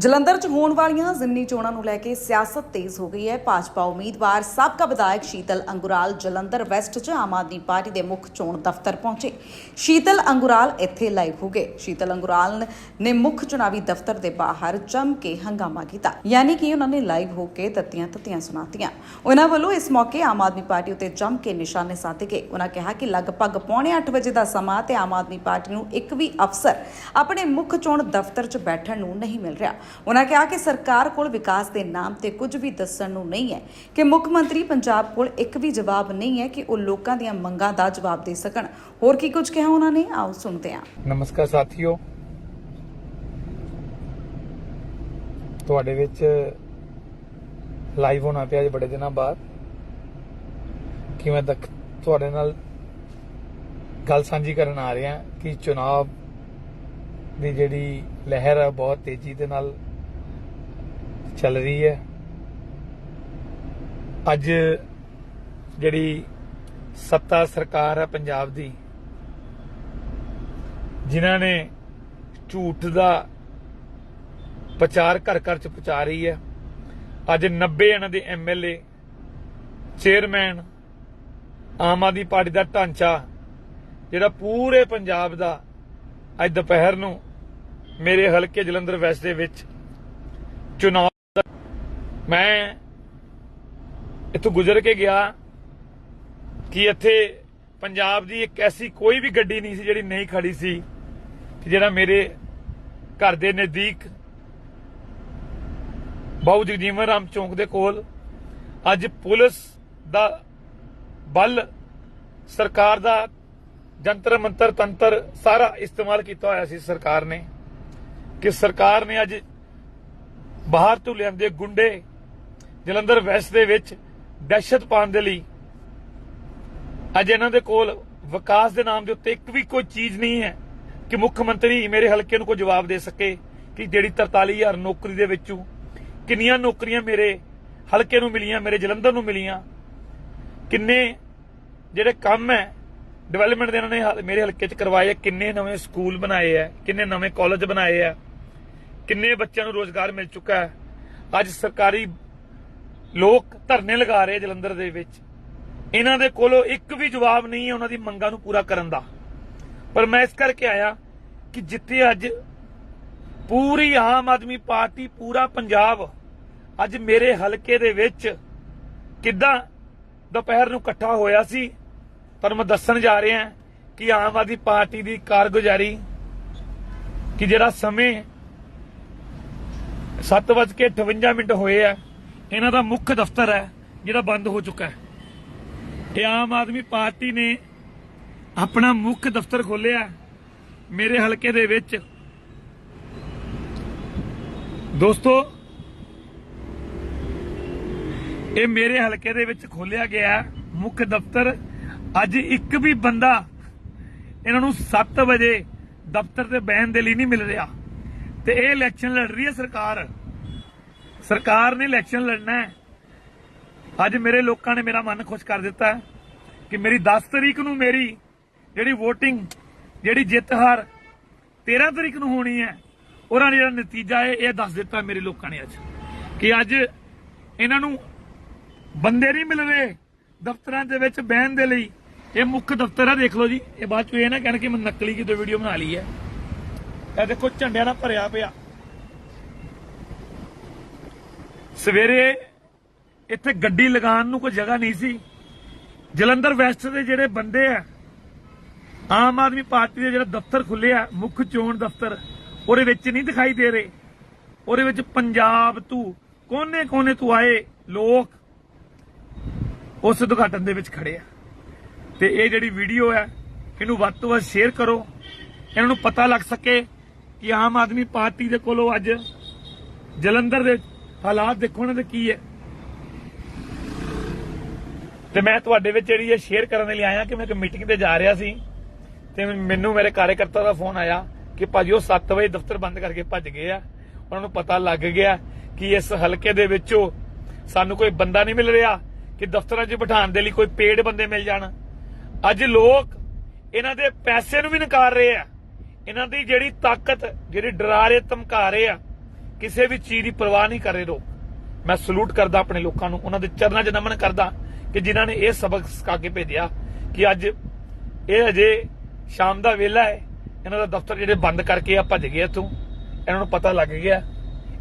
ਜਲੰਧਰ 'ਚ ਹੋਣ ਵਾਲੀਆਂ ਜ਼ਿਮਨੀ ਚੋਣਾਂ ਨੂੰ ਲੈ ਕੇ ਸਿਆਸਤ ਤੇਜ਼ ਹੋ ਗਈ ਹੈ। ਭਾਜਪਾ ਉਮੀਦਵਾਰ ਸਾਬਕਾ ਵਿਧਾਇਕ ਸ਼ੀਤਲ ਅੰਗੁਰਾਲ ਜਲੰਧਰ ਵੈਸਟ 'ਚ ਆਮ ਆਦਮੀ ਪਾਰਟੀ ਦੇ ਮੁੱਖ ਚੋਣ ਦਫ਼ਤਰ ਪਹੁੰਚੇ। ਸ਼ੀਤਲ ਅੰਗੁਰਾਲ ਇੱਥੇ ਲਾਈਵ ਹੋ ਗਏ। ਸ਼ੀਤਲ ਅੰਗੁਰਾਲ ਨੇ ਮੁੱਖ ਚੁਣਾਵੀ ਦਫ਼ਤਰ ਦੇ ਬਾਹਰ ਜੰਮ ਕੇ ਹੰਗਾਮਾ ਕੀਤਾ। ਯਾਨੀ ਕਿ ਉਹਨਾਂ ਨੇ ਲਾਈਵ ਹੋ ਕੇ ਤੱਤੀਆਂ ਤੱਤੀਆਂ ਸੁਣਾਤੀਆਂ। ਉਹਨਾਂ ਵੱਲੋਂ ਇਸ ਮੌਕੇ ਆਮ ਆਦਮੀ ਪਾਰਟੀ ਉੱਤੇ ਜੰਮ ਕੇ ਨਿਸ਼ਾਨੇ ਸਾਧੇ ਗਏ। ਉਹਨਾਂ ਕਿਹਾ ਕਿ ਲਗਭਗ ਪੌਣੇ 8 ਵਜੇ ਦਾ ਸਮਾਂ ਤੇ ਆਮ ਆਦਮੀ ਪਾਰਟੀ ਨੂੰ ਇੱਕ ਵੀ ਅਫਸਰ ਆਪਣੇ ਮੁੱਖ ਚੋਣ ਦਫ਼ਤਰ 'ਚ ਬੈਠਣ ਨੂੰ ਨਹੀਂ ਮਿਲ ਰਿਹਾ। ਉਹਨਾਂ ਕਿਹਾ ਕਿ ਸਰਕਾਰ ਕੋਲ ਵਿਕਾਸ ਦੇ ਨਾਮ ਤੇ ਕੁਝ ਵੀ ਦੱਸਣ ਨੂੰ ਨਹੀਂ ਹੈ ਕਿ ਮੁੱਖ ਮੰਤਰੀ ਪੰਜਾਬ ਕੋਲ ਇੱਕ ਵੀ ਜਵਾਬ ਨਹੀਂ ਹੈ ਕਿ ਉਹ ਲੋਕਾਂ ਦੀਆਂ ਮੰਗਾਂ ਦਾ ਜਵਾਬ ਦੇ ਸਕਣ। ਹੋਰ ਕੀ ਕੁਝ ਕਿਹਾ ਉਹਨਾਂ ਨੇ? ਆਓ ਸੁਣਦੇ ਹਾਂ। ਨਮਸਕਾਰ ਸਾਥੀਓ। ਤੁਹਾਡੇ ਵਿੱਚ ਲਾਈਵ ਹੋਣਾ ਪਿਆ ਅੱਜ ਬੜੇ ਦਿਨਾਂ ਬਾਅਦ। ਕਿ ਮੈਂ ਤੱਕ ਤੁਹਾਡੇ ਨਾਲ ਗੱਲ ਸਾਂਝੀ ਕਰਨ ਆ ਰਿਹਾ ਕਿ ਚੁਣਾਵ ਦੀ ਜਿਹੜੀ ਲਹਿਰ ਹੈ ਬਹੁਤ ਤੇਜ਼ੀ ਦੇ ਨਾਲ ਚੱਲ ਰਹੀ ਹੈ। ਅੱਜ ਜਿਹੜੀ ਸੱਤਾ ਸਰਕਾਰ ਹੈ ਪੰਜਾਬ ਦੀ, ਜਿਨ੍ਹਾਂ ਨੇ ਝੂਠ ਦਾ ਪ੍ਰਚਾਰ ਘਰ ਘਰ ਚ ਪਹੁੰਚਾ ਰਹੀ ਹੈ। ਅੱਜ 90 ਇਹਨਾਂ ਦੇ ਐਮਐਲਏ ਚੇਅਰਮੈਨ, ਆਮ ਆਦਮੀ ਪਾਰਟੀ ਦਾ ਢਾਂਚਾ, ਜਿਹੜਾ ਪੂਰੇ ਪੰਜਾਬ ਦਾ ਅੱਜ ਦੁਪਹਿਰ ਨੂੰ ਮੇਰੇ ਹਲਕੇ ਜਲੰਧਰ ਵੈਸਟ ਦੇ ਵਿੱਚ ਚੁਣਾਵ ਮੈਂ ਇੱਥੋਂ ਗੁਜ਼ਰ ਕੇ ਗਿਆ ਕਿ ਇੱਥੇ ਪੰਜਾਬ ਦੀ ਇੱਕ ਐਸੀ ਕੋਈ ਵੀ ਗੱਡੀ ਨਹੀਂ ਸੀ ਜਿਹੜੀ ਨਹੀਂ ਖੜੀ ਸੀ, ਕਿ ਜਿਹੜਾ ਮੇਰੇ ਘਰ ਦੇ ਨਜ਼ਦੀਕ ਬਾਊ ਜਗਜੀਵਨ ਰਾਮ ਚੌਂਕ ਦੇ ਕੋਲ ਅੱਜ ਪੁਲਿਸ ਦਾ ਬਲ, ਸਰਕਾਰ ਦਾ ਜੰਤਰ ਮੰਤਰ ਤੰਤਰ ਸਾਰਾ ਇਸਤੇਮਾਲ ਕੀਤਾ ਹੋਇਆ ਸੀ ਸਰਕਾਰ ਨੇ। ਕਿ ਸਰਕਾਰ ਨੇ ਅੱਜ ਬਾਹਰ ਤੋਂ ਲਿਆਂਦੇ ਗੁੰਡੇ ਜਲੰਧਰ ਵੈਸਟ ਦੇ ਵਿੱਚ ਦਹਿਸ਼ਤ ਪਾਉਣ ਦੇ ਲਈ ਅੱਜ ਇਹਨਾਂ ਦੇ ਕੋਲ ਵਿਕਾਸ ਦੇ ਨਾਮ ਦੇ ਉੱਤੇ ਇੱਕ ਵੀ ਕੋਈ ਚੀਜ਼ ਨਹੀਂ ਹੈ ਕਿ ਮੁੱਖ ਮੰਤਰੀ ਮੇਰੇ ਹਲਕੇ ਨੂੰ ਕੋਈ ਜਵਾਬ ਦੇ ਸਕੇ ਕਿ ਜਿਹੜੀ 43000 ਨੌਕਰੀ ਦੇ ਵਿੱਚੋਂ ਕਿੰਨੀਆਂ ਨੌਕਰੀਆਂ ਮੇਰੇ ਹਲਕੇ ਨੂੰ ਮਿਲੀਆਂ, ਮੇਰੇ ਜਲੰਧਰ ਨੂੰ ਮਿਲੀਆਂ, ਕਿੰਨੇ ਜਿਹੜੇ ਕੰਮ ਹੈ ਡਿਵੈਲਪਮੈਂਟ ਦੇ ਇਹਨਾਂ ਨੇ ਮੇਰੇ ਹਲਕੇ 'ਚ ਕਰਵਾਏ ਕਿੰਨੇ ਨਵੇਂ ਸਕੂਲ ਬਣਾਏ ਆ ਕਿੰਨੇ ਨਵੇਂ ਕਾਲਜ ਬਣਾਏ ਆ ਕਿੰਨੇ ਬੱਚਿਆਂ ਨੂੰ ਰੋਜ਼ਗਾਰ ਮਿਲ ਚੁੱਕਾ ਹੈ? ਅੱਜ ਸਰਕਾਰੀ ਲੋਕ ਧਰਨੇ ਲਗਾ ਰਹੇ ਜਲੰਧਰ ਦੇ ਵਿੱਚ। ਇਹਨਾਂ ਦੇ ਕੋਲੋਂ ਇੱਕ ਵੀ ਜਵਾਬ ਨਹੀਂ ਹੈ ਉਹਨਾਂ ਦੀ ਮੰਗਾਂ ਨੂੰ ਪੂਰਾ ਕਰਨ ਦਾ। ਪਰ ਮੈਂ ਇਸ ਕਰਕੇ ਆਇਆ ਕਿ ਜਿੱਥੇ ਅੱਜ ਪੂਰੀ ਆਮ ਆਦਮੀ ਪਾਰਟੀ, ਪੂਰਾ ਪੰਜਾਬ ਅੱਜ ਮੇਰੇ ਹਲਕੇ ਦੇ ਵਿੱਚ ਕਿੱਦਾਂ ਦੁਪਹਿਰ ਨੂੰ ਇਕੱਠਾ ਹੋਇਆ ਸੀ, ਪਰ ਮੈਂ ਦੱਸਣ ਜਾ ਰਿਹਾ ਕਿ ਆਮ ਆਦਮੀ ਪਾਰਟੀ ਦੀ ਕਾਰਗੁਜ਼ਾਰੀ, ਕਿ ਜਿਹੜਾ ਸਮੇਂ 7:58 ਮਿੰਟ ਹੋਏ ਆ। ਇਹਨਾਂ ਦਾ ਮੁੱਖ ਦਫ਼ਤਰ ਹੈ, ਜਿਹੜਾ ਬੰਦ ਹੋ ਚੁੱਕਾ ਹੈ। ਇਹ ਆਮ ਆਦਮੀ ਪਾਰਟੀ ਨੇ ਆਪਣਾ ਮੁੱਖ ਦਫ਼ਤਰ ਖੋਲਿਆ ਮੇਰੇ ਹਲਕੇ ਦੇ ਵਿੱਚ। ਦੋਸਤੋ, ਇਹ ਮੇਰੇ ਹਲਕੇ ਦੇ ਵਿੱਚ ਖੋਲਿਆ ਗਿਆ ਮੁੱਖ ਦਫ਼ਤਰ। ਅੱਜ ਇੱਕ ਵੀ ਬੰਦਾ ਇਹਨਾਂ ਨੂੰ 7 ਵਜੇ ਦਫ਼ਤਰ ਤੇ ਬਹਿਣ ਦੇ ਲਈ ਨਹੀਂ ਮਿਲ ਰਿਹਾ। ਤੇ ਇਹ ਇਲੈਕਸ਼ਨ ਲੜ ਰਹੀ ਹੈ ਸਰਕਾਰ। ਸਰਕਾਰ ਨੇ ਇਲੈਕਸ਼ਨ ਲੜਨਾ ਹੈ। ਅੱਜ ਮੇਰੇ ਲੋਕਾਂ ਨੇ ਮੇਰਾ ਮਨ ਖੁਸ਼ ਕਰ ਦਿੱਤਾ ਕਿ ਮੇਰੀ 10 ਤਰੀਕ ਨੂੰ ਮੇਰੀ ਜਿਹੜੀ VOTING, ਜਿਹੜੀ ਜਿੱਤ ਹਾਰ 13 ਤਰੀਕ ਨੂੰ ਹੋਣੀ ਹੈ ਉਹਨਾਂ ਨੇ ਜਿਹੜਾ ਨਤੀਜਾ ਹੈ, ਇਹ ਦੱਸ ਦਿੱਤਾ ਮੇਰੇ ਲੋਕਾਂ ਨੇ ਅੱਜ ਕਿ ਅੱਜ ਇਹਨਾਂ ਨੂੰ ਬੰਦੇ ਨਹੀਂ ਮਿਲ ਰਹੇ ਦਫ਼ਤਰਾਂ ਦੇ ਵਿੱਚ ਬਹਿਣ ਦੇ ਲਈ। ਇਹ ਮੁੱਖ ਦਫ਼ਤਰ ਹੈ ਦੇਖ ਲਓ ਜੀ। ਇਹ ਬਾਅਦ ਚ ਇਹ ਨਾ ਕਹਿਣ ਕਿ ਮੈਂ ਨਕਲੀ ਕਿਤੇ ਵੀਡੀਓ ਬਣਾ ਲਈ ਹੈ। ਇਹ ਦੇਖੋ ਝੰਡਿਆਂ ਨਾਲ ਭਰਿਆ ਪਿਆ। ਸਵੇਰੇ ਇੱਥੇ ਗੱਡੀ ਲਗਾਉਣ ਨੂੰ ਕੋਈ ਜਗ੍ਹਾ ਨਹੀਂ ਸੀ। ਜਲੰਧਰ ਵੈਸਟ ਦੇ ਜਿਹੜੇ ਬੰਦੇ ਆ, ਆਮ ਆਦਮੀ ਪਾਰਟੀ ਦੇ ਜਿਹੜਾ ਦਫ਼ਤਰ ਖੁੱਲਿਆ ਮੁੱਖ ਚੋਣ ਦਫ਼ਤਰ, ਉਹਦੇ ਵਿੱਚ ਨਹੀਂ ਦਿਖਾਈ ਦੇ ਰਹੇ। ਉਹਦੇ ਵਿੱਚ ਪੰਜਾਬ ਤੋਂ, ਕੋਨੇ-ਕੋਨੇ ਤੋਂ ਆਏ ਲੋਕ ਉਸ ਉਦਘਾਟਨ ਦੇ ਵਿੱਚ ਖੜੇ ਆ। ਤੇ ਇਹ ਜਿਹੜੀ ਵੀਡੀਓ ਹੈ ਇਹਨੂੰ ਵੱਧ ਤੋਂ ਵੱਧ ਸ਼ੇਅਰ ਕਰੋ। ਇਹਨਾਂ ਨੂੰ ਪਤਾ ਲੱਗ ਸਕੇ ਕਿ ਆਮ ਆਦਮੀ ਪਾਰਟੀ ਦੇ ਕੋਲੋਂ ਅੱਜ ਜਲੰਧਰ ਦੇ ਹਾਲਾਤ ਦੇਖੋ ਉਹਨਾਂ ਦੇ ਕੀ ਹੈ। ਤੇ ਮੈਂ ਤੁਹਾਡੇ ਵਿੱਚ ਜਿਹੜੀ ਇਹ ਸ਼ੇਅਰ ਕਰਨ ਦੇ ਲਈ ਆਇਆ ਕਿ ਮੈਂ ਇੱਕ ਮੀਟਿੰਗ ਤੇ ਜਾ ਰਿਹਾ ਸੀ ਤੇ ਮੈਨੂੰ ਮੇਰੇ ਕਾਰਜਕਰਤਾ ਦਾ ਫੋਨ ਆਇਆ ਕਿ ਭਾਜੀ ਉਹ 7 ਵਜੇ ਦਫ਼ਤਰ ਬੰਦ ਕਰਕੇ ਭੱਜ ਗਏ ਆ। ਉਹਨਾਂ ਨੂੰ ਪਤਾ ਲੱਗ ਗਿਆ ਕਿ ਇਸ ਹਲਕੇ ਦੇ ਵਿੱਚੋਂ ਸਾਨੂੰ ਕੋਈ ਬੰਦਾ ਨਹੀਂ ਮਿਲ ਰਿਹਾ ਕਿ ਦਫ਼ਤਰਾਂ 'ਚ ਬਿਠਾਉਣ ਦੇ ਲਈ ਕੋਈ ਪੇਡ ਬੰਦੇ ਮਿਲ ਜਾਣ। ਅੱਜ ਲੋਕ ਇਹਨਾਂ ਦੇ ਪੈਸੇ ਨੂੰ ਵੀ ਨਕਾਰ ਰਹੇ ਆ। ਇਹਨਾਂ ਦੀ ਜਿਹੜੀ ਤਾਕਤ, ਜਿਹੜੀ ਡਰਾ ਰਹੇ ਧਮਕਾ ਰਹੇ ਆ, ਕਿਸੇ ਵੀ ਚੀਜ਼ ਦੀ ਪਰਵਾਹ ਨਹੀਂ ਕਰ ਰਹੇ ਲੋਕ। ਮੈਂ ਸਲੂਟ ਕਰਦਾ ਆਪਣੇ ਲੋਕਾਂ ਨੂੰ, ਉਹਨਾਂ ਦੇ ਚਰਨਾਂ 'ਚ ਨਮਨ ਕਰਦਾ ਕਿ ਜਿਨ੍ਹਾਂ ਨੇ ਇਹ ਸਬਕ ਸਿਖਾ ਕੇ ਭੇਜਿਆ ਕਿ ਅੱਜ ਇਹ ਅਜੇ ਸ਼ਾਮ ਦਾ ਵੇਲਾ ਹੈ, ਇਹਨਾਂ ਦਾ ਦਫ਼ਤਰ ਜਿਹੜੇ ਬੰਦ ਕਰਕੇ ਆ, ਭੱਜ ਗਏ ਇੱਥੋਂ। ਇਹਨਾਂ ਨੂੰ ਪਤਾ ਲੱਗ ਗਿਆ,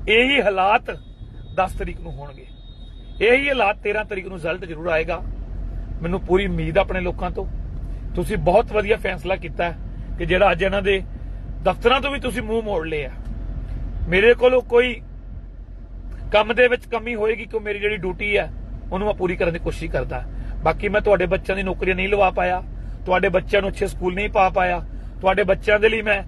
ਇਹੀ ਹਾਲਾਤ 10 ਤਰੀਕ ਨੂੰ ਹੋਣਗੇ। ਇਹੀ ਹਾਲਾਤ 13 ਤਰੀਕ ਨੂੰ ਰਿਜ਼ਲਟ ਜ਼ਰੂਰ ਆਏਗਾ। ਮੈਨੂੰ ਪੂਰੀ ਉਮੀਦ ਆ ਆਪਣੇ ਲੋਕਾਂ ਤੋਂ। ਤੁਸੀਂ ਬਹੁਤ ਵਧੀਆ ਫੈਸਲਾ ਕੀਤਾ ਹੈ। ਕਿ ਜਿਹੜਾ ਅੱਜ ਇਹਨਾਂ ਦੇ ਦਫ਼ਤਰਾਂ ਤੋਂ ਵੀ ਤੁਸੀਂ ਮੂੰਹ ਮੋੜ ਲਿਆ ਮੇਰੇ ਕੋਲੋਂ ਕੋਈ ਕੰਮ ਦੇ ਵਿੱਚ ਕਮੀ ਹੋਏਗੀ ਕਿ ਮੇਰੀ ਜਿਹੜੀ ਡਿਊਟੀ ਹੈ ਉਹਨੂੰ ਮੈਂ ਪੂਰੀ ਕਰਨ ਦੀ ਕੋਸ਼ਿਸ਼ ਕਰਦਾ। ਬਾਕੀ ਮੈਂ ਤੁਹਾਡੇ ਬੱਚਿਆਂ ਦੀ ਨੌਕਰੀਆਂ ਨਹੀਂ ਲਵਾ ਪਾਇਆ। ਤੁਹਾਡੇ ਬੱਚਿਆਂ ਨੂੰ ਅੱਛੇ ਸਕੂਲ ਨਹੀਂ ਪਾ ਪਾਇਆ। ਤੁਹਾਡੇ ਬੱਚਿਆਂ ਦੇ ਲਈ ਮੈਂ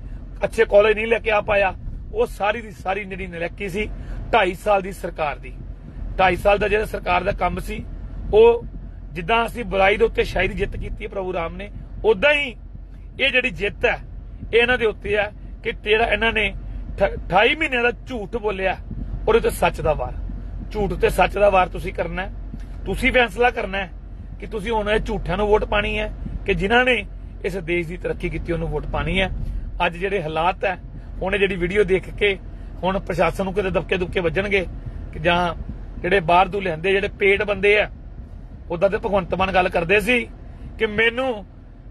ਅੱਛੇ ਕਾਲਜ ਨਹੀਂ ਲੈ ਕੇ ਆ ਪਾਇਆ। ਉਹ ਸਾਰੀ ਦੀ ਸਾਰੀ ਜਿਹੜੀ ਨਲੈਕੀ ਸੀ 2.5 ਸਾਲ ਦੀ ਸਰਕਾਰ ਦੀ। 2.5 ਸਾਲ ਦਾ ਜਿਹੜਾ ਸਰਕਾਰ ਦਾ ਕੰਮ ਸੀ, ਉਹ ਜਿੱਦਾਂ ਅਸੀਂ ਬੁਰਾਈ ਦੇ ਉੱਤੇ ਸ਼ਾਇਦ ਜਿੱਤ ਕੀਤੀ ਹੈ ਪ੍ਰਭੂ ਰਾਮ ਨੇ ਉਦਾਂ ਹੀ ਇਹ ਜਿਹੜੀ ਜਿੱਤ ਹੈ, ਇਹ ਇਹਨਾਂ ਦੇ ਉੱਤੇ ਹੈ ਕਿ ਤੇਰਾ ਇਹਨਾਂ ਨੇ 28 ਮਹੀਨਿਆਂ ਦਾ ਝੂਠ ਬੋਲਿਆ ਔਰ ਤੇ ਸੱਚ ਦਾ ਵਾਰ। ਝੂਠ ਤੇ ਸੱਚ ਦਾ ਵਾਰ ਤੁਸੀਂ ਕਰਨਾ ਹੈ। ਤੁਸੀਂ ਫੈਸਲਾ ਕਰਨਾ ਹੈ ਕਿ ਤੁਸੀਂ ਹੁਣ ਇਹ ਝੂਠਿਆਂ ਨੂੰ ਵੋਟ ਪਾਣੀ ਹੈ ਕਿ ਜਿਨ੍ਹਾਂ ਨੇ ਇਸ ਦੇਸ਼ ਦੀ ਤਰੱਕੀ ਕੀਤੀ, ਉਹਨੂੰ ਵੋਟ ਪਾਣੀ ਹੈ। ਅੱਜ ਜਿਹੜੇ ਹਾਲਾਤ ਹੈ, ਹੁਣ ਇਹ ਜਿਹੜੀ ਵੀਡੀਓ ਦੇਖ ਕੇ ਹੁਣ ਪ੍ਰਸ਼ਾਸਨ ਨੂੰ ਕਿਤੇ ਦਬਕੇ ਦੁਬਕੇ ਵੱਜਣਗੇ ਕਿ ਜਾਂ ਜਿਹੜੇ ਬਾਹਰ ਤੋਂ ਲਿਆਂਦੇ ਜਿਹੜੇ ਪੇਟ ਬੰਦੇ ਆ ਉਦਾਂ ਤੇ ਭਗਵੰਤ ਮਾਨ ਗੱਲ ਕਰਦੇ ਸੀ ਕਿ ਮੈਨੂੰ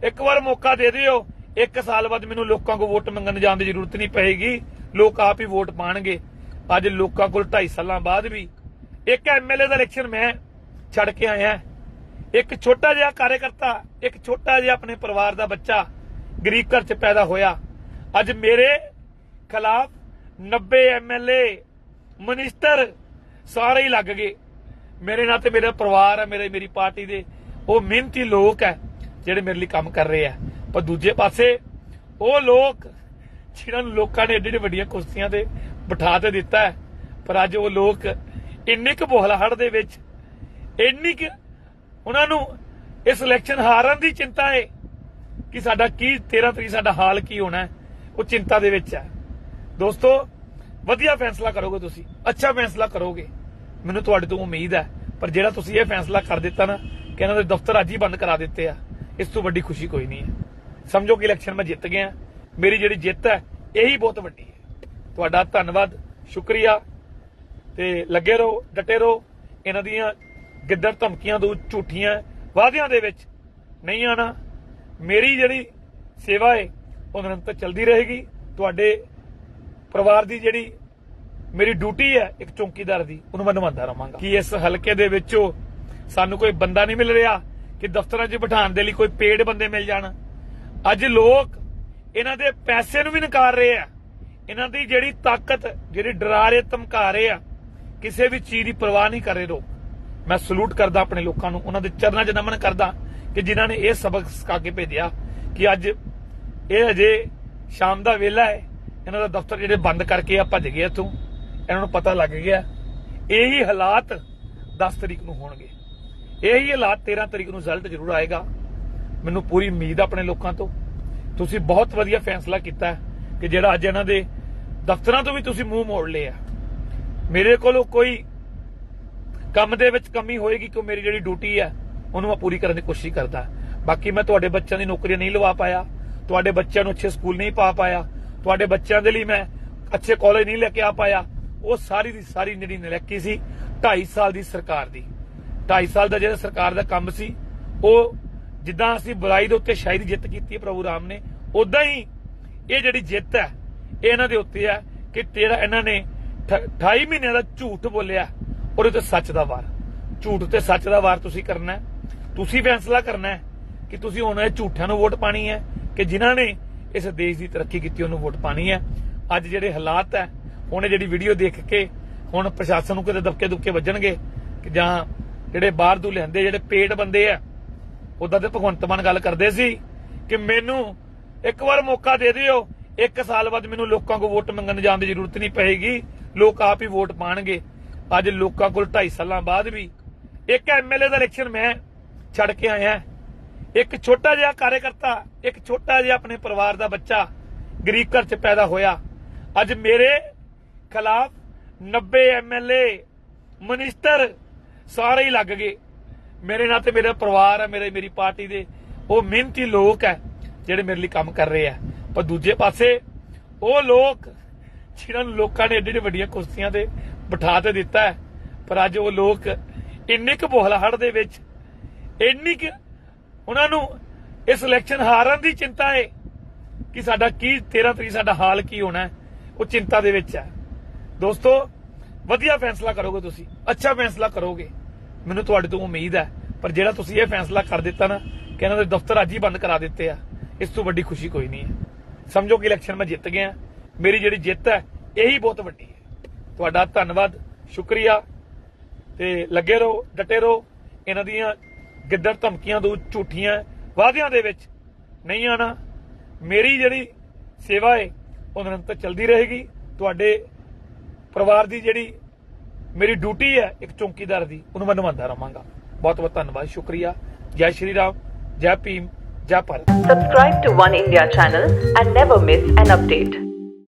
ਇੱਕ ਵਾਰ ਮੌਕਾ ਦੇ ਦਿਓ। ਇੱਕ ਸਾਲ ਬਾਅਦ ਮੈਨੂੰ ਲੋਕਾਂ ਕੋਲ ਵੋਟ ਮੰਗਣ ਜਾਣ ਦੀ ਜ਼ਰੂਰਤ ਨਹੀਂ ਪਏਗੀ। ਲੋਕ ਆਪ ਹੀ ਵੋਟ ਪਾਣਗੇ। ਅੱਜ ਲੋਕਾਂ ਕੋਲ 2.5 ਸਾਲਾਂ ਬਾਅਦ ਵੀ ਇੱਕ ਐਮਐਲਏ ਦਾ ਇਲੈਕਸ਼ਨ ਮੈਂ ਛੱਡ ਕੇ ਆਇਆ। ਇੱਕ ਛੋਟਾ ਜਿਹਾ ਕਾਰਜਕਰਤਾ, ਇੱਕ ਛੋਟਾ ਜਿਹਾ ਆਪਣੇ ਪਰਿਵਾਰ ਦਾ ਬੱਚਾ ਗਰੀਬ ਘਰ 'ਚ ਪੈਦਾ ਹੋਇਆ। ਅੱਜ ਮੇਰੇ ਖਿਲਾਫ 90 ਐਮਐਲਏ ਮਿਨਿਸਟਰ ਸਾਰੇ ਹੀ ਲੱਗ ਗਏ। ਮੇਰੇ ਨਾਲ ਤੇ ਮੇਰਾ ਪਰਿਵਾਰ ਹੈ, ਮੇਰੇ ਮੇਰੀ ਪਾਰਟੀ ਦੇ। ਉਹ ਮਿਹਨਤੀ ਲੋਕ ਹੈ। ਜਿਹੜੇ ਮੇਰੇ ਲਈ ਕੰਮ ਕਰ ਰਹੇ ਆ। ਪਰ ਦੂਜੇ ਪਾਸੇ ਉਹ ਲੋਕ ਜਿਨ੍ਹਾਂ ਨੂੰ ਲੋਕਾਂ ਨੇ ਏਡੇ ਏਡੇ ਵੱਡੀਆਂ ਕੁਰਸੀਆਂ ਤੇ ਬਿਠਾ ਤੇ ਦਿੱਤਾ ਹੈ, ਪਰ ਅੱਜ ਉਹ ਲੋਕ ਇੰਨੇ ਕੁ ਬੋਹਲਾਹੜ ਦੇ ਵਿੱਚ, ਇੰਨੀ ਕੁ ਉਹਨਾਂ ਨੂੰ ਇਸ ਇਲੈਕਸ਼ਨ ਹਾਰਨ ਦੀ ਚਿੰਤਾ ਹੈ ਕਿ ਸਾਡਾ ਕੀ 13 ਤਰੀਕ ਸਾਡਾ ਹਾਲ ਕੀ ਹੋਣਾ ਉਹ ਚਿੰਤਾ ਦੇ ਵਿੱਚ ਹੈ ਦੋਸਤੋ, ਵਧੀਆ ਫੈਸਲਾ ਕਰੋਗੇ ਤੁਸੀਂ, ਅੱਛਾ ਫੈਸਲਾ ਕਰੋਗੇ। ਮੈਨੂੰ ਤੁਹਾਡੇ ਤੋਂ ਉਮੀਦ ਹੈ, ਪਰ ਜਿਹੜਾ ਤੁਸੀਂ ਇਹ ਫੈਸਲਾ ਕਰ ਦਿੱਤਾ ਨਾ, ਕਿ ਇਹਨਾਂ ਦੇ ਦਫ਼ਤਰ ਅੱਜ ਹੀ ਬੰਦ ਕਰਾ ਦਿੱਤੇ ਆ। ਇਸ ਤੋਂ ਵੱਡੀ ਖੁਸ਼ੀ ਕੋਈ ਨਹੀਂ ਹੈ। ਸਮਝੋ ਕਿ ਇਲੈਕਸ਼ਨ ਮੈਂ ਜਿੱਤ ਗਿਆ। ਮੇਰੀ ਜਿਹੜੀ ਜਿੱਤ ਹੈ, ਇਹੀ ਬਹੁਤ ਵੱਡੀ ਹੈ। ਤੁਹਾਡਾ ਧੰਨਵਾਦ, ਸ਼ੁਕਰੀਆ। ਤੇ ਲੱਗੇ ਰਹੋ, ਡਟੇ ਰਹੋ। ਇਹਨਾਂ ਦੀਆਂ ਗਿੱਦੜ ਧਮਕੀਆਂ ਤੋਂ ਝੂਠੀਆਂ ਵਾਅਦਿਆਂ ਦੇ ਵਿੱਚ ਨਹੀਂ ਆਣਾ ਮੇਰੀ ਜਿਹੜੀ ਸੇਵਾ ਹੈ, ਉਹ ਨਿਰੰਤਰ ਚੱਲਦੀ ਰਹੇਗੀ। ਤੁਹਾਡੇ ਪਰਿਵਾਰ ਦੀ ਜਿਹੜੀ ਮੇਰੀ ਡਿਊਟੀ ਹੈ, ਇੱਕ ਚੌਕੀਦਾਰ ਦੀ, ਉਹਨੂੰ ਮੈਂ ਨਿਭਾਉਂਦਾ ਰਹਾਂਗਾ। ਕਿ ਇਸ ਹਲਕੇ ਦੇ ਵਿੱਚੋਂ ਸਾਨੂੰ ਕੋਈ ਬੰਦਾ ਨਹੀਂ ਮਿਲ ਰਿਹਾ। ਕਿ ਦਫ਼ਤਰਾਂ 'ਚ ਬਿਠਾਉਣ ਦੇ ਲਈ ਕੋਈ ਪੇਡ ਬੰਦੇ ਮਿਲ ਜਾਣ। ਅੱਜ ਲੋਕ ਇਹਨਾਂ ਦੇ ਪੈਸੇ ਨੂੰ ਵੀ ਨਕਾਰ ਰਹੇ ਆ। ਇਹਨਾਂ ਦੀ ਜਿਹੜੀ ਤਾਕਤ, ਜਿਹੜੀ ਡਰਾ ਰਹੇ, ਧਮਕਾ ਰਹੇ ਆ, ਕਿਸੇ ਵੀ ਚੀਜ਼ ਦੀ ਪਰਵਾਹ ਨਹੀਂ ਕਰ ਰਹੇ ਲੋਕ। ਮੈਂ ਸਲੂਟ ਕਰਦਾ ਆਪਣੇ ਲੋਕਾਂ ਨੂੰ, ਉਹਨਾਂ ਦੇ ਚਰਨਾਂ 'ਚ ਨਮਨ ਕਰਦਾ ਕਿ ਜਿਨ੍ਹਾਂ ਨੇ ਇਹ ਸਬਕ ਸਿਖਾ ਕੇ ਭੇਜਿਆ ਕਿ ਅੱਜ ਇਹ ਅਜੇ ਸ਼ਾਮ ਦਾ ਵੇਲਾ ਹੈ। ਇਹਨਾਂ ਦਾ ਦਫ਼ਤਰ ਜਿਹੜੇ ਬੰਦ ਕਰਕੇ ਆ, ਭੱਜ ਗਏ ਇੱਥੋਂ। ਇਹਨਾਂ ਨੂੰ ਪਤਾ ਲੱਗ ਗਿਆ, ਇਹੀ ਹਾਲਾਤ 10 ਤਰੀਕ ਨੂੰ ਹੋਣਗੇ। ਇਹੀ ਹਾਲਾਤ 13 ਤਰੀਕ ਨੂੰ ਰਿਜ਼ਲਟ ਜ਼ਰੂਰ ਆਏਗਾ। ਮੈਨੂੰ ਪੂਰੀ ਉਮੀਦ ਆ ਆਪਣੇ ਲੋਕਾਂ ਤੋਂ। ਤੁਸੀਂ ਬਹੁਤ ਵਧੀਆ ਫੈਸਲਾ ਕੀਤਾ ਕਿ ਜਿਹੜਾ ਅੱਜ ਇਹਨਾਂ ਦੇ ਦਫ਼ਤਰਾਂ ਤੋਂ ਵੀ ਤੁਸੀਂ ਮੂੰਹ ਮੋੜ ਲਿਆ ਮੇਰੇ ਕੋਲੋਂ ਕੋਈ ਕੰਮ ਦੇ ਵਿੱਚ ਕਮੀ ਹੋਏਗੀ ਕਿ ਮੇਰੀ ਜਿਹੜੀ ਡਿਊਟੀ ਹੈ, ਉਹਨੂੰ ਮੈਂ ਪੂਰੀ ਕਰਨ ਦੀ ਕੋਸ਼ਿਸ਼ ਕਰਦਾ। ਬਾਕੀ ਮੈਂ ਤੁਹਾਡੇ ਬੱਚਿਆਂ ਦੀ ਨੌਕਰੀਆਂ ਨਹੀਂ ਲਵਾ ਪਾਇਆ। ਤੁਹਾਡੇ ਬੱਚਿਆਂ ਨੂੰ ਅੱਛੇ ਸਕੂਲ ਨਹੀਂ ਪਾ ਪਾਇਆ। ਤੁਹਾਡੇ ਬੱਚਿਆਂ ਦੇ ਲਈ ਮੈਂ ਅੱਛੇ ਕਾਲਜ ਨਹੀਂ ਲੈ ਕੇ ਆ ਪਾਇਆ। ਉਹ ਸਾਰੀ ਦੀ ਸਾਰੀ ਜਿਹੜੀ ਨਲੈਕੀ ਸੀ 2.5 ਸਾਲ ਦੀ ਸਰਕਾਰ ਦੀ। 2.5 ਸਾਲ ਦਾ ਜਿਹੜਾ ਸਰਕਾਰ ਦਾ ਕੰਮ ਸੀ, ਉਹ ਜਿੱਦਾਂ ਅਸੀਂ ਬੁਰਾਈ ਦੇ ਉੱਤੇ ਸ਼ਾਇਦ ਜਿੱਤ ਕੀਤੀ ਹੈ ਪ੍ਰਭੂ ਰਾਮ ਨੇ ਉਦਾਂ ਹੀ ਇਹ ਜਿਹੜੀ ਜਿੱਤ ਹੈ, ਇਹ ਇਹਨਾਂ ਦੇ ਉੱਤੇ ਹੈ ਕਿ ਤੇਰਾ ਇਹਨਾਂ ਨੇ 28 ਮਹੀਨਿਆਂ ਦਾ ਝੂਠ ਬੋਲਿਆ, ਔਰ ਤੇ ਸੱਚ ਦਾ ਵਾਰ ਝੂਠ ਤੇ ਸੱਚ ਦਾ ਵਾਰ ਤੁਸੀਂ ਕਰਨਾ ਹੈ। ਤੁਸੀਂ ਫੈਸਲਾ ਕਰਨਾ ਹੈ ਕਿ ਤੁਸੀਂ ਹੁਣ ਇਹ ਝੂਠਿਆਂ ਨੂੰ ਵੋਟ ਪਾਣੀ ਹੈ, ਕਿ ਜਿਨ੍ਹਾਂ ਨੇ ਇਸ ਦੇਸ਼ ਦੀ ਤਰੱਕੀ ਕੀਤੀ ਉਹਨੂੰ ਵੋਟ ਪਾਣੀ ਹੈ। ਅੱਜ ਜਿਹੜੇ ਹਾਲਾਤ ਹੈ, ਹੁਣ ਇਹ ਜਿਹੜੀ ਵੀਡੀਓ ਦੇਖ ਕੇ ਹੁਣ ਪ੍ਰਸ਼ਾਸਨ ਨੂੰ ਕਿਤੇ ਦਬਕੇ ਦੁਬਕੇ ਵੱਜਣਗੇ, ਕਿ ਜਾਂ ਜਿਹੜੇ ਬਾਹਰ ਤੋਂ ਲਿਆਂਦੇ, ਜਿਹੜੇ ਪੇਟ ਬੰਦੇ ਆ ਉਦਾਂ ਤੇ ਭਗਵੰਤ ਮਾਨ ਗੱਲ ਕਰਦੇ ਸੀ ਕਿ ਮੈਨੂੰ ਇੱਕ ਵਾਰ ਮੌਕਾ ਦੇ ਦਿਓ, ਇੱਕ ਸਾਲ ਬਾਅਦ ਮੈਨੂੰ ਲੋਕਾਂ ਕੋਲ ਵੋਟ ਮੰਗਣ ਜਾਣ ਦੀ ਜ਼ਰੂਰਤ ਨਹੀਂ ਪਏਗੀ, ਲੋਕ ਆਪ ਹੀ ਵੋਟ ਪਾਣਗੇ। ਅੱਜ ਲੋਕਾਂ ਕੋਲ 2.5 ਸਾਲਾਂ ਬਾਅਦ ਵੀ ਇੱਕ ਐਮਐਲਏ ਦਾ ਇਲੈਕਸ਼ਨ ਮੈਂ ਛੱਡ ਕੇ ਆਇਆ। ਇੱਕ ਛੋਟਾ ਜਿਹਾ ਕਾਰਜਕਰਤਾ, ਇੱਕ ਛੋਟਾ ਜਿਹਾ ਆਪਣੇ ਪਰਿਵਾਰ ਦਾ ਬੱਚਾ ਗਰੀਬ ਘਰ 'ਚ ਪੈਦਾ ਹੋਇਆ। ਅੱਜ ਮੇਰੇ ਖਿਲਾਫ 90 ਐਮਐਲਏ ਮਿਨਿਸਟਰ ਸਾਰੇ ਹੀ ਲੱਗ ਗਏ। ਮੇਰੇ ਨਾਲ ਤੇ ਮੇਰਾ ਪਰਿਵਾਰ ਹੈ, ਮੇਰੇ, ਮੇਰੀ ਪਾਰਟੀ ਦੇ। ਉਹ ਮਿਹਨਤੀ ਲੋਕ ਹੈ, ਜਿਹੜੇ ਮੇਰੇ ਲਈ ਕੰਮ ਕਰ ਰਹੇ ਆ ਪਰ ਦੂਜੇ ਪਾਸੇ ਉਹ ਲੋਕ ਜਿਨ੍ਹਾਂ ਨੂੰ ਲੋਕਾਂ ਨੇ ਏਡੇ ਏਡੇ ਵੱਡੀਆਂ ਕੁਰਸੀਆਂ ਤੇ ਬਿਠਾ ਤੇ ਦਿੱਤਾ ਹੈ, ਪਰ ਅੱਜ ਉਹ ਲੋਕ ਇੰਨੇ ਕੁ ਬੋਹਲਾਹੜ ਦੇ ਵਿੱਚ, ਇੰਨੀ ਕੁ ਉਹਨਾਂ ਨੂੰ ਇਸ ਇਲੈਕਸ਼ਨ ਹਾਰਨ ਦੀ ਚਿੰਤਾ ਹੈ ਕਿ ਸਾਡਾ ਕੀ 13 ਤਰੀਕ ਸਾਡਾ ਹਾਲ ਕੀ ਹੋਣਾ ਉਹ ਚਿੰਤਾ ਦੇ ਵਿੱਚ ਹੈ। ਦੋਸਤੋ ਵਧੀਆ ਫੈਸਲਾ ਕਰੋਗੇ ਤੁਸੀਂ, ਅੱਛਾ ਫੈਸਲਾ ਕਰੋਗੇ। ਮੈਨੂੰ ਤੁਹਾਡੇ ਤੋਂ ਉਮੀਦ ਹੈ, ਪਰ ਜਿਹੜਾ ਤੁਸੀਂ ਇਹ ਫੈਸਲਾ ਕਰ ਦਿੱਤਾ ਨਾ, ਕਿ ਇਹਨਾਂ ਦੇ ਦਫ਼ਤਰ ਅੱਜ ਹੀ ਬੰਦ ਕਰਾ ਦਿੱਤੇ ਆ, ਇਸ ਤੋਂ ਵੱਡੀ ਖੁਸ਼ੀ ਕੋਈ ਨਹੀਂ ਹੈ। ਸਮਝੋ ਕਿ ਇਲੈਕਸ਼ਨ ਮੈਂ ਜਿੱਤ ਗਿਆ, ਮੇਰੀ ਜਿਹੜੀ ਜਿੱਤ ਹੈ, ਇਹੀ ਬਹੁਤ ਵੱਡੀ ਹੈ। ਤੁਹਾਡਾ ਧੰਨਵਾਦ, ਸ਼ੁਕਰੀਆ। ਤੇ ਲੱਗੇ ਰਹੋ, ਡਟੇ ਰਹੋ, ਇਹਨਾਂ ਦੀਆਂ ਗਿੱਦੜ ਧਮਕੀਆਂ ਤੋਂ ਝੂਠੀਆਂ, ਵਾਅਦਿਆਂ ਦੇ ਵਿੱਚ ਨਹੀਂ ਆਣਾ ਮੇਰੀ ਜਿਹੜੀ ਸੇਵਾ ਹੈ, ਉਹ ਨਿਰੰਤਰ ਚੱਲਦੀ ਰਹੇਗੀ। ਤੁਹਾਡੇ ਪਰਿਵਾਰ ਦੀ ਜਿਹੜੀ ਮੇਰੀ ਡਿਊਟੀ ਹੈ, ਇੱਕ ਚੌਕੀਦਾਰ ਦੀ, ਉਹਨੂੰ ਮੈਂ ਨਿਭਾਉਂਦਾ ਰਹਾਂਗਾ। ਬਹੁਤ ਬਹੁਤ ਧੰਨਵਾਦ, ਸ਼ੁਕਰੀਆ। ਜੈ ਸ਼੍ਰੀ ਰਾਮ, ਜੈ ਭੀਮ, ਜੈ Bharat. Subscribe to One India channel and never miss an update.